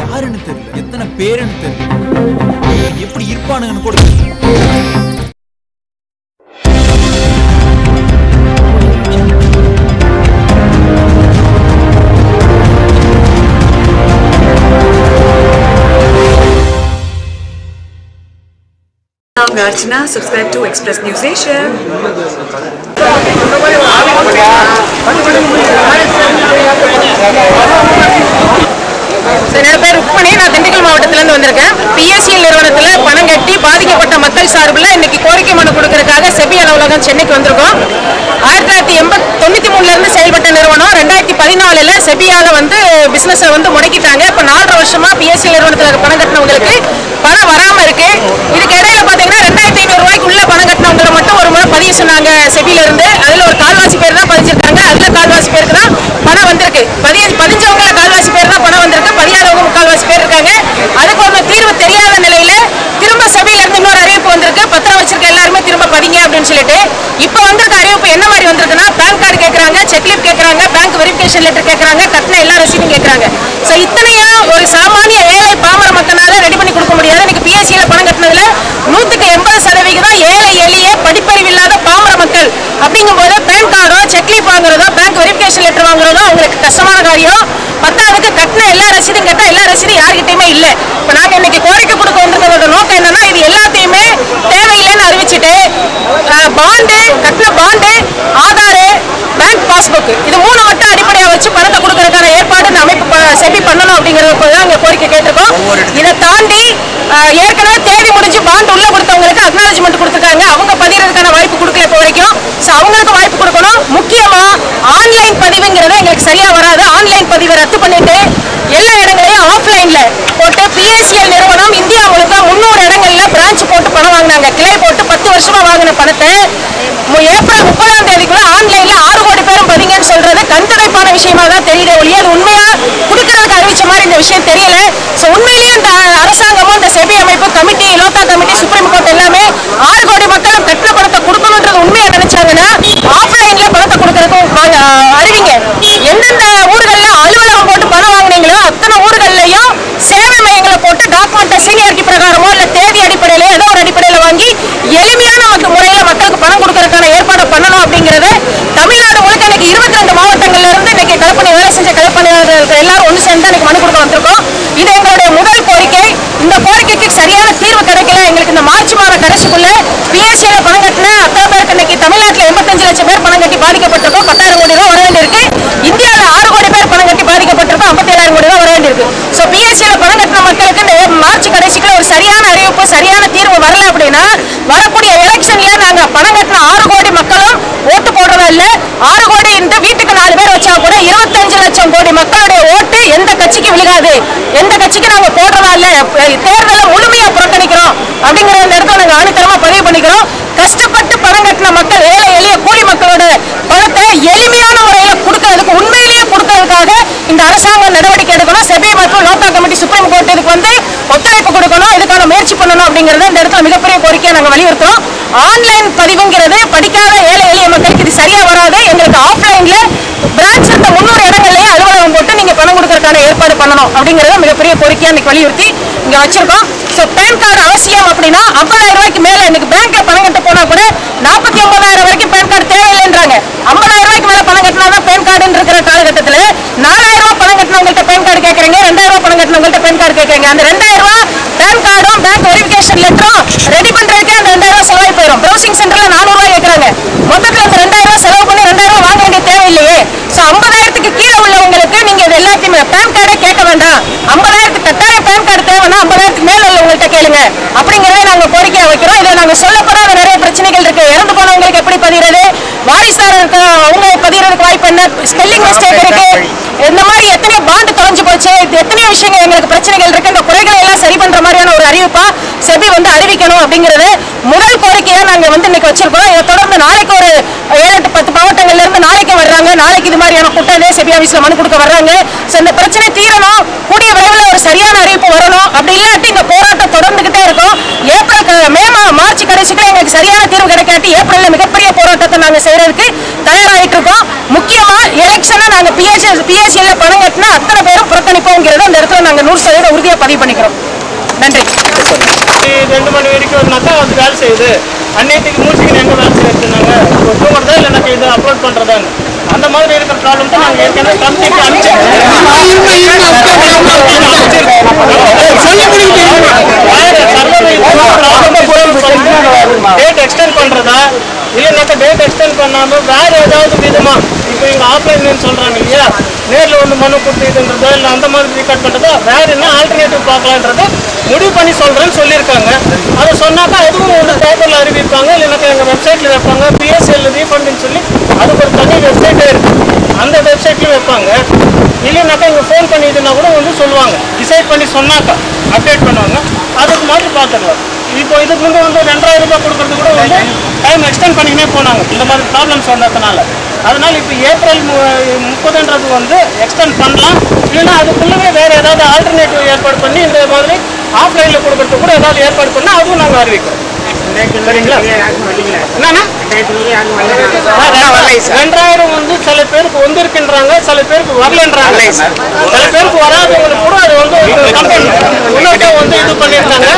யாருன்னு தெரியல எத்தனை பேருன்னு தெரியல எப்படி இருப்பானுங்கன்னு கூட தெரியல I'm Archana. Subscribe to Express News Asia. என்னோட பேர் ருக்மணி நான் திண்டுக்கல் மாவட்டத்திலேருந்து வந்திருக்கேன். பிஎஸ்சி நிறுவனத்தில் பணம் கட்டி பாதிக்கப்பட்ட மக்கள் சார்பில் இன்னைக்கு கோரிக்கை மனு கொடுக்கறதுக்காக செபி அலுவலகம் சென்னைக்கு வந்திருக்கோம். ஆயிரத்தி தொள்ளாயிரத்தி எண்பத் தொண்ணூற்றி மூணுலேருந்து செயல்பட்ட நிறுவனம். ரெண்டாயிரத்தி பதினாலில் செபியால் வந்து பிஸ்னஸை வந்து முடக்கிட்டாங்க. இப்போ நாலரை வருஷமா பிஎஸ்சி நிறுவனத்தில் பணம் கட்டினவங்களுக்கு பணம் வராமல் இருக்கு. இதுக்கு இடையில பார்த்தீங்கன்னா ரெண்டாயிரத்தி ஐநூறுரூவாய்க்கு ரூபாய்க்குள்ள பணம் கட்டினவங்களை மட்டும் ஒரு முறை பதிவு சொன்னாங்க செபியிலிருந்து. அதில் ஒரு கால்வாசி பேர் தான் பதிஞ்சிருக்காங்க அதில் கால்வாசி பேருக்கு தான் பணம் வந்திருக்கு பதிய பதிஞ்சவங்கள கால்வாசி பேர் தான் பணம் வந்திருக்கு பதியாதவங்க முக்கால்வாசி பேர் இருக்காங்க அதுக்கு ஒரு தீர்வு தெரியாத நிலையில திரும்ப சபையில இருந்து இன்னொரு அறிவிப்பு வந்திருக்கு பத்திரம் வச்சிருக்க எல்லாருமே திரும்ப பதிங்க அப்படின்னு சொல்லிட்டு இப்போ வந்திருக்க அறிவிப்பு என்ன மாதிரி வந்திருக்குன்னா? பேன் கார்டு கேட்குறாங்க செக்லீப் கேட்குறாங்க பேங்க் வெரிஃபிகேஷன் லெட்டர் கேட்குறாங்க கட்டின எல்லா ரசீதும் கேட்குறாங்க ஸோ இத்தனையா ஒரு சாமானிய ஏழை பாமர மக்களால ரெடி பண்ணி கொடுக்க முடியாது. இன்னைக்கு பிஎஸ்சியில் பணம் கட்டினதுல நூற்றுக்கு எண்பது சதவிகிதம் ஏழை எளிய படிப்பறிவு இல்லாத பாமர மக்கள். அப்படிங்கும்போது பேன் கார்டோ செக்லீப் வாங்குறதோ பேங்க் வெரிஃபிகேஷன் லெட்டர் வாங்குறதோ அவங்களுக்கு கஷ்டமான காரியம். பத்தாவதுக்கு கட்டின எல்லா ரசீதும் கேட்டால் எல்லா ரசீதும் யார்கிட்டயுமே இல்லை. இப்போ நாங்கள் இன்னைக்கு கோரிக்கை கொடுக்க வந்திருக்கிறோம் நோக்கம் என்னன்னா இது எல்லாத்தையுமே தேவையில்லைன்னு அறிவிச்சிட்டு பாண்டு கட்டின பாண்டு ஆதாரு பேங்க் பாஸ்புக் இது மூணு மட்டும் அடிப்படையாக வச்சு பணத்தை கொடுக்கறதுக்கான ஏற்பாடு இந்த அமைப்பு செபி பண்ணணும் அப்படிங்கிறத தான் இங்கே கோரிக்கை கேட்டிருக்கோம். இதை தாண்டி ஏற்கனவே தேதி முடிஞ்சு பாண்ட் உள்ள கொடுத்தவங்களுக்கு அக்னாலஜ்மெண்ட் கொடுத்துருக்காங்க. அவங்க பதிகிறதுக்கான வாய்ப்பு கொடுக்கல இப்போ வரைக்கும். ஸோ அவங்களுக்கு வாய்ப்பு கொடுக்கணும். முக்கியமா ஆன்லைன் பதிவுங்கிறது எங்களுக்கு சரியா வராது. ஆன்லைன் பதிவை ரத்து பண்ணிட்டு எல்லா இடங்களையும் ஆஃப்லைன்ல போட்டு பிஎஸ்சிஎல் நிறுவனம் இந்தியா முழுக்க முந்நூறு இடங்கள்ல பிரான்ச் போட்டு பணம் வாங்கினாங்க கிளை போட்டு பத்து வருஷமா வாங்கின பணத்தை ஏப்ரல் முப்பதாம் தேதிக்குள்ள ஆன்லைன்ல ஆறு கோடி பேரும் பதிங்கன்னு சொல்றது கண்துடைப்பான விஷயமா தான் தெரியுது ஒழிய அது உண்மையா? கொடுக்கறதுக்கு அறிவிச்ச மாதிரி இந்த விஷயம் தெரியல. ஸோ உண்மையிலேயே இந்த அரசாங்கமும் இந்த செபி அமைப்பு கமிட்டி லோக்கா கமிட்டி சுப்ரீம் கோர்ட் எல்லாமே ஆறு கோடி மக்களும் கட்டின பணத்தை கொடுக்கணுன்றது உண்மையா நினைச்சாங்கன்னா ஆஃப்லைன்ல பணத்தை கொடுக்கறதுக்கும் அறிவிங்க. எந்தெந்த ஊர்களில் அலுவலகம் போட்டு பணம் வாங்குனீங்களோ அத்தனை ஊர்கள்லையும் சேவை மையங்களை போட்டு டாக்குமெண்ட் சீனியாரிட்டி பிரகாரமோ இல்ல தேதி அடிப்படையில ஏதோ ஒரு அடிப்படையில வாங்கி எளிமையான மக்க- முறையில மக்களுக்கு பணம் கொடுக்கறதுக்கான ஏற்பாடு பண்ணணும் அப்படிங்கறது தமிழ்நாடு முழுக்க இன்னைக்கு இருபத்தி ரெண்டு மாவட்டங்கள்ல இருந்து இன்னைக்கு கலப்பணி வேலை செஞ்ச கலப்பணியாளர்கள் எல்லாரும் ஒன்று சேர்ந்து இன்னைக்கு மனு கொடுக்க வந்திருக்கோம் இது எங்களுடைய முதல் கோரிக்கை இந்த கோரிக்கைக்கு சரியான தீர்வு கிடைக்கல எங்களுக்கு இந்த மார்ச் மாத கடைசிக்குள்ள பிஎஸ்சியில பணம் கட்டின அத்தனை பேருக்கு இன்னைக்கு தமிழ்நாட்டில் எண்பத்தஞ்சு லட்சம் பேர் பணம் கட்டி பாதிக்கப்பட்டிருக்கோம் பத்தாயிரம் கோடி ரூபாய் வர வேண்டியிருக்கு இந்தியாவில் ஆறு கோடி பேர் பணம் கட்டி பாதிக்கப்பட்டிருக்கோம் ஐம்பத்தேழாயிரம் கோடி ரூபாய் வர வேண்டியிருக்கு ஸோ பிஎஸ்சியில பணம் கட்டின மக்களுக்கு இந்த மார்ச் கடைசிக்குள்ள ஒரு சரியான அறிவிப்பு சரியான தீர்வு வரல அப்படின்னா வரக்கூடிய எலெக்ஷன்ல நாங்க பணம் கட்டின ஆறு கோடி மக்களும் ஓட்டு போடுறதா இல்ல ஆறு கோடி இன்று வீட்டுக்கு நாலு பேர் வச்சா கூட இருபத்தஞ்சு லட்சம் கோடி மக்களுடைய ஓட்டு எந்த கட்சிக்கு விழுகாது? எந்த கட்சிக்கு நாங்க போடுறதா இல்ல? தேர்தலை முழுமையா புறக்கணிக்கிறோம் அப்படிங்கிற இந்த இடத்துல நாங்க ஆணித்தரமா பதிவு பண்ணிக்கிறோம். கஷ்டப்பட்டு பணம் கட்டின மக்கள் ஏழை எளிய கூலி மக்களோட பணத்தை எளிமையான முறையில கொடுக்கறதுக்கு உண்மையிலேயே கொடுக்கறதுக்காக இந்த அரசாங்கம் நடவடிக்கை எடுக்கணும். செபி மற்றும் லோக்கல் கமிட்டி சுப்ரீம் கோர்ட் இதுக்கு வந்து ஒத்துழைப்பு கொடுக்கணும். இதுக்கான முயற்சி பண்ணணும் அப்படிங்கறத இந்த இடத்துல மிகப்பெரிய கோரிக்கையை நாங்க வலியுறுத்துறோம். ஆன்லைன் பதிவுங்கிறது படிக்காத ஏழை எளிய மக்களுக்கு இது சரியா வராது. எங்களுக்கு ஆஃப்லைன்ல பிரான்ச் இருந்த முன்னூறு இடங்கள்லயே அலுவலகம் போட்டு நீங்க பணம் கொடுக்கறதுக்கான ஏற்பாடு பண்ணணும் அப்படிங்கறத மிகப்பெரிய கோரிக்கையா இன்னைக்கு வலியுறுத்தி இங்க வச்சிருக்கோம். சோ பேன் கார்டு அவசியம் அப்படின்னா ஐம்பதாயிரம் ரூபாய்க்கு மேல இன்னைக்கு பேங்க்ல பணம் கட்ட போனா கூட நாற்பத்தி ஒன்பதாயிரம் வரைக்கும் பேன் கார்டு தேவையில்லைன்றாங்க. ஐம்பதாயிரம் ரூபாய்க்கு மேல பணம் கட்டினா தான் பேன் கார்டுன்னு இருக்கிற காலகட்டத்துல நாலாயிரம் ரூபாய் பணம் கட்டினவங்கள்ட்ட பேன் கார்டு கேட்கறீங்க ரெண்டாயிரம் ரூபாய் பணம் கட்டினவங்கள்ட்ட பேன் கார்டு கேட்கறீங்க அந்த ரெண்டாயிரம் ரூபாய் பேன் கார்டும் பேங்க் வெரிஃபிகேஷன் லெட்டரும் ரெடி பண்றதுக்கே அந்த ரெண்டாயிரம் ரூபாய் செலவாய் போயிடும் ப்ரௌசிங் சென்டர்ல நானூறு ரூபாய் கேட்கறாங்க மொத்தத்துல அந்த ரெண்டாயிரம் ரூபாய் செலவு பண்ணி ரெண்டாயிரம் ரூபாய் வாங்க வேண்டிய தேவையில்லையே சோ ஐம்பதாயிரத்துக்கு கீழே உள்ளவங்களுக்கு நீங்க இது எல்லாத்தையுமே பேன் கார்டே கேட்க வேண்டாம். ஐம்பதாயிரத்துக்கு கட்டாயம் பேன் கார்டு தேவைன்னா ஐம்பதாயிரத்துக்கு மேல உள்ளவங்கள்ட்ட கேளுங்க. அப்படிங்கறதே நாங்க கோரிக்கையா வைக்கிறோம். இதுல நாங்க சொல்லப்படாத நிறைய பிரச்சனைகள் இருக்கு. இறந்து போனவங்களுக்கு எப்படி பதிகிறது? வாரிசார் இருக்க அவங்க பதிகிறதுக்கு வாய்ப்பு என்ன? ஸ்பெல்லிங் மிஸ்டேக் இருக்கு. இந்த மாதிரி எத்தனையோ பாண்டு தொலைஞ்சு போச்சு. எத்தனையோ விஷயங்கள் எங்களுக்கு பிரச்சனைகள் இருக்கு இந்த குறைகளை எல்லாம் சரி பண்ற கண்டிப்பாக செபி வந்து அறிவிக்கணும் அப்படிங்கிறது முதல் கோரிக்கையாக நாங்க வந்து இன்னைக்கு வச்சிருக்கோம் இதை தொடர்ந்து நாளைக்கு ஒரு ஏழு எட்டு பத்து மாவட்டங்கள்ல இருந்து நாளைக்கு வர்றாங்க. நாளைக்கு இது மாதிரியான கூட்டம் செபி ஆஃபீஸில் மனு கொடுக்க வர்றாங்க. ஸோ இந்த பிரச்சனை தீரணும். கூடிய விரைவில் ஒரு சரியான அறிவிப்பு வரணும். அப்படி இல்லாட்டி இந்த போராட்டம் தொடர்ந்துகிட்டே இருக்கும். ஏப்ரல் மே மா- மார்ச் கடைசிக்குள்ள எங்களுக்கு சரியான தீர்வு கிடைக்காட்டி ஏப்ரல்ல மிகப்பெரிய போராட்டத்தை நாங்க செய்யறதுக்கு தயாராகிட்டு இருக்கோம். முக்கியமா எலெக்ஷனை நாங்க பிஎஸ்சி பிஎஸ்சியில பணம் கட்டினா அத்தனை பேரும் புறக்கணிப்போங்கிறத அந்த இடத்துல நாங்க நூறு சதவீதம் உறுதியாக பதிவு பண்ணிக்கிறோம். நன்றி. ரெண்டு மணி வரைக்கும்னாக்கா அது வேலை செய்யுது. அன்னைக்கு மூச்சுக்கு எங்க வேலை செய்யறதுனாங்க ஒரு தூங்குறதா இல்லைனாக்கா இது அப்லோட் பண்றதான்னு. அந்த மாதிரி இருக்கிற ப்ராப்ளம் தான் நாங்கள் ஏற்கனவே கமிட்டிக்கு டேட் எக்ஸ்டெண்ட் பண்றதா? இல்லைனாக்கா டேட் எக்ஸ்டெண்ட் பண்ணாம வேற ஏதாவது விதமா இப்போ இங்க ஆஃப்லைன் சொல்றாங்க இல்லையா? நேர்ல வந்து மனு கொடுத்து இதுன்றதோ இல்லை அந்த மாதிரி ரீகார்ட் பண்றதா வேற என்ன ஆல்டர்னேட்டிவ் பார்க்கலான்றத முடிவு பண்ணி சொல்றேன்னு சொல்லியிருக்காங்க. அதை சொன்னாக்கா அதுவும் வந்து பேப்பர்ல அறிவிப்பாங்க இல்லைனாக்கா எங்க வெப்சைட்ல வைப்பாங்க பிஎஸ்எல் ரீஃபண்டுன்னு சொல்லி அதுக்கு ஒரு தனி வெப்சைட்டே இருக்கு. அந்த வெப்சைட்லயும் வைப்பாங்க. இல்லைனாக்கா இங்க ஃபோன் பண்ணிட்டுனா கூட வந்து சொல்லுவாங்க. டிசைட் பண்ணி சொன்னாக்கா அப்டேட் பண்ணுவாங்க. அதுக்கு மாதிரி பார்த்துக்கலாம். இப்போ இதுக்கு முன்னே வந்து ரெண்டாயிரம் ரூபாய் கொடுக்கறது கூட வந்து டைம் எக்ஸ்டெண்ட் பண்ணிக்கினே போனாங்க. இந்த மாதிரி ப்ராப்ளம்ஸ் வந்ததுனால. அதனால இப்போ ஏப்ரல் மு- முப்பதுன்றது வந்து எக்ஸ்டெண்ட் பண்ணலாம். இல்லைன்னா அதுக்குள்ளவே வேற ஏதாவது ஆல்டர்னேட்டிவ் ஏற்பாடு பண்ணி இந்த மாதிரி ஆஃப்லைனில் கொடுக்கறதுக்கு கூட ஏதாவது ஏற்பாடு பண்ணால் அதுவும் நாங்கள் அறிவிக்கிறோம். சரிங்களா? என்னன்னா? ரெண்டாயிரம் வந்து சில பேருக்கு வந்திருக்கின்றாங்க சில பேருக்கு வரலன்றாங்க. சில பேருக்கு வராதவங்களுக்கு கூட அது வந்து இன்னொருக்கா வந்து இது பண்ணியிருக்காங்க.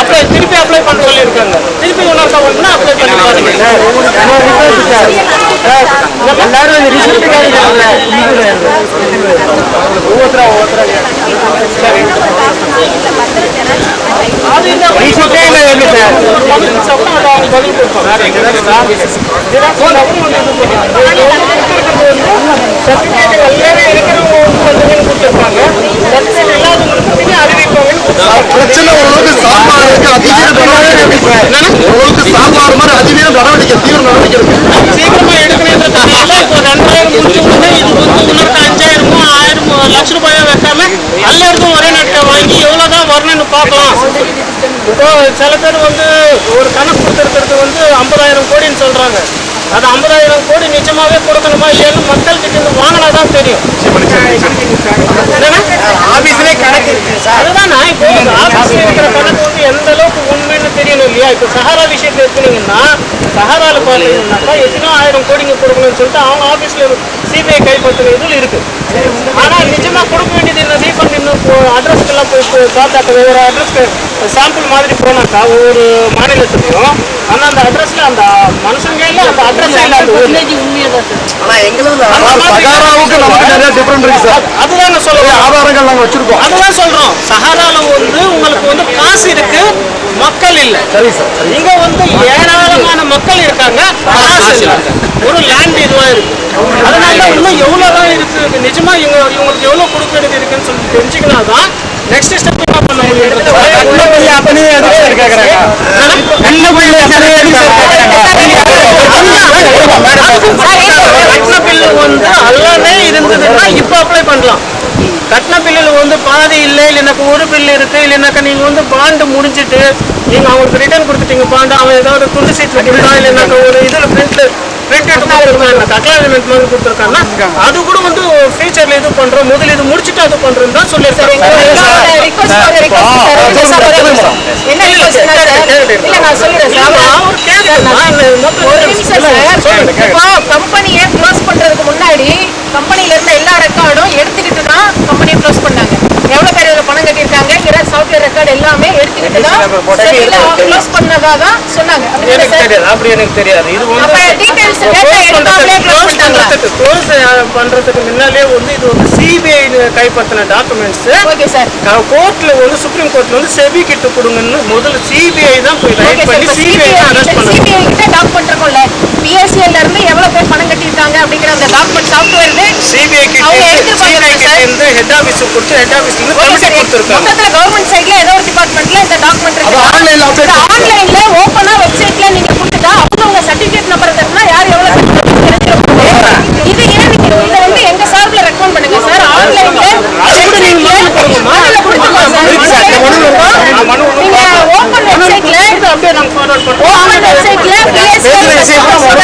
அப்ளை திருப்பி அப்ளை பண்ண சொல்லியிருக்காங்க. திருப்பி இன்னொருக்கா வந்து அப்ளை பண்ணி பாருங்க. அது இந்த பதில் அது அவங்க பதில் கொடுப்பாங்க ஜெராக்ஸ் எல்லாரும் இருக்கிறவங்க வந்து கொடுத்துருப்பாங்க certificate இல்லாதவங்களுக்கு கொடுத்தாங்க. பிரச்சனை ஓரளவுக்கு சாம்பார் இருக்கு அதிதீவிர நடவடிக்கை எடுப்பீங்க. ஓரளவுக்கு சாம்பார் மாதிரி அதிதீவிர நடவடிக்கை தீவிர நடவடிக்கை. இப்போ சில பேர் வந்து ஒரு கணக்கு கொடுத்துருக்கிறது வந்து ஐம்பதாயிரம் கோடின்னு சொல்கிறாங்க அது ஐம்பதாயிரம் கோடி நிஜமாவே கொடுக்கணுமா இல்லைன்னு மக்கள் கிட்ட இருந்து வாங்கினா தான் தெரியும் ஆபீஸ்லேயே கணக்கு அதுதான்? நான் இப்போ ஆபீஸ்ல இருக்கிற கணக்கு வந்து எந்த அளவுக்கு உண்மைன்னு தெரியணும் இல்லையா? இப்போ சஹாரா விஷயத்துல எடுத்துனீங்கன்னா சஹாரால பார்த்தீங்கன்னாக்கா எத்தனோ ஆயிரம் கோடிங்க கொடுக்கணும்னு சொல்லிட்டு அவங்க ஆபீஸ்ல சிபிஐ கைப்பற்றுற இதில் இருக்கு. ஆனா நிஜமா கொடுக்க வேண்டியது இந்த ரீஃபண்ட் இன்னும் அட்ரஸ்க்கெல்லாம் போய் போய் பார்த்தாக்க ஒரு அட்ரஸ்க்கு சாம்பிள் மாதிரி போனாக்கா ஒவ்வொரு மாநிலத்துலையும் ஆனா அந்த அட்ரஸ்ல அந்த மனுஷங்க இல்ல அந்த அட்ரஸ் ஊர்ல. ஆனா சகாராவுக்கு நமக்கு நிறைய different இருக்கு சார். அதுதான் நான் சொல்லுவேன் ஆதாரங்கள் நாங்க வச்சிருக்கோம். அதுதான் சொல்றோம். சஹாரால வந்து உங்களுக்கு வந்து காசு இருக்கு மக்கள் இல்ல. சரி சார் சரி. இங்க வந்து ஏராளமான மக்கள் இருக்காங்க காசு இல்ல. ஒரு லேண்ட் இதுவா இருக்கு. அதனால இன்னும் எவ்வளவுதான் இருக்கு நிஜமா இவங்க இவங்களுக்கு எவ்வளவு கொடுக்க வேண்டியது இருக்குன்னு சொல்லி தெரிஞ்சுக்கினா தான் நெக்ஸ்ட் ஸ்டெப் என்ன பண்ண முடியும்? கட்டண பில்லு வந்து எல்லாமே இருந்ததுன்னா இப்போ அப்ளை பண்ணலாம். கட்டண பில்லில் வந்து பாதி இல்லை இல்லைனாக்கா ஒரு பில்லு இருக்கு இல்லைனாக்கா நீங்க வந்து பாண்டு முடிஞ்சிட்டு நீங்கள் அவங்களுக்கு ரிட்டர்ன் கொடுத்துட்டீங்க பாண்டு அவன் ஏதாவது துண்டு சீட்டில் கொடுத்தா இல்லைனாக்கா ஒரு இதில் பிரிண்ட் மாதிரி கொடுத்துருக்காங்க. அது கூட வந்து ஃபியூச்சர்ல இது பண்றோம் முதல்ல இது முடிச்சுட்டு அது பண்றோம் தான் சொல்லியிருக்காங்க. கம்பெனியை க்ளோஸ் பண்றதுக்கு முன்னாடி கம்பெனில இருந்த எல்லா ரெக்கார்டும் எடுத்துக்கிட்டு தான் கம்பெனியை க்ளோஸ் பண்ணாங்க. எவ்வளவு பேர் பணம் கட்டியிருக்காங்கிற சாஃப்ட்வேர் ரெக்கார்ட் எல்லாமே க்ளோஸ் பண்ணதா தான் சொன்னாங்க. அப்படி எனக்கு தெரியாது அப்படி எனக்கு தெரியாது. இது வந்து எடுக்காமலே? க்ளோஸ் பண்றதுக்கு முன்னாலே வந்து இது வந்து சிபிஐ கைப்பற்றின டாக்குமெண்ட்ஸ் ஓகே சார் கோர்ட்ல வந்து சுப்ரீம் கோர்ட்ல வந்து செபி கிட்ட கொடுங்கன்னு முதல்ல சிபிஐ தான் போய் ரைட் பண்ணி சிபிஐ தான் அரெஸ்ட் பண்ணாங்க சிபிஐ கிட்ட டாக்குமெண்ட் இருக்கும்ல பிஎஸ்சிஎல்ல இருந்து எவ்வளவு பேர் பணம் கட்டியிருக்காங்க அப்படிங்கிற அந்த டாக்குமெண்ட் சாஃப்ட்வேர் சிபிஐ கிட்ட சிபிஐ கிட்ட. இருந்து ஹெட் ஆபீஸ் கொடுத்து ஹெட் ஆபீஸ்ல இருந்து ஓகே கமிட்டி சார் கொடுத்துருக்காங்க. மொத்தத்துல கவர்மெண்ட் சைடுல ஏதோ ஒரு டிபார்ட்மெண்ட்ல இந்த டாக்குமெண்ட் அது online ல update இருக்கு ஆன்லைன்ல ஓபனா வெப்சைட்ல நீங்க கொடுத்துட்டா அவங்க உங்க சர்டிபிகேட் நம்பர் தரனா யார் எவ்வளவு தெரிஞ்சிரும். இது ஏன் நீங்க இதை வந்து எங்க சார்பில் ரெக்கமெண்ட் பண்ணுங்க சார் ஆன்லைன்ல அது கூட நீங்க மனு. மனுல கொடுத்துக்கோங்க சார் இருக்கு. நீங்க ஓபன் வெப்சைட்ல அப்படியே நாங்க ஃபார்வர்ட் பண்றோம் ஓபன் வெப்சைட்ல பிஎஸ்சிஎல்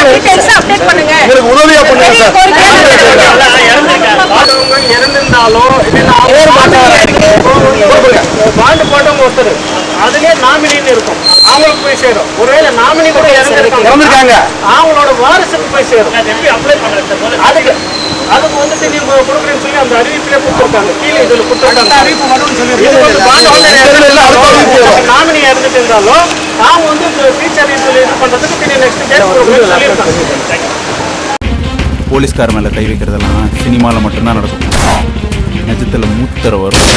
டீடைல்ஸ் அப்டேட் பண்ணுங்க உங்களுக்கு உதவியா பண்ணுங்க சார் இருக்கு. இறந்திருந்தாலும் இல்லைன்னா பாண்டு போட்டவங்க ஒருத்தர் அதுலயே நாமினின்னு இருக்கும். அவங்களுக்கு போய் சேரும். ஒருவேளை நாமினி கூட இறந்திருக்காங்க. அவங்களோட வாரிசுக்கு போய் சேரும். எப்படி அப்ளை பண்றது அதுக்கு அதுக்கு வந்துட்டு நீங்க கொடுக்குறேன்னு சொல்லி அந்த அறிவிப்பிலே கொடுத்துருக்காங்க. கீழே இதுல கொடுத்துருக்காங்க. அறிவிப்பு மட்டும் வரும். நாமினி இறந்துட்டு இருந்தாலும் அவங்க வந்து டீச்சர் இது இது பண்றதுக்கு பின்னாடி நெக்ஸ்ட் கேஸ் சொல்லியிருக்காங்க. போலீஸ்கார மேல கை வைக்கிறதெல்லாம் சினிமால மட்டும்தான் நடக்கும். நிஜத்துல மூத்தர வரும்.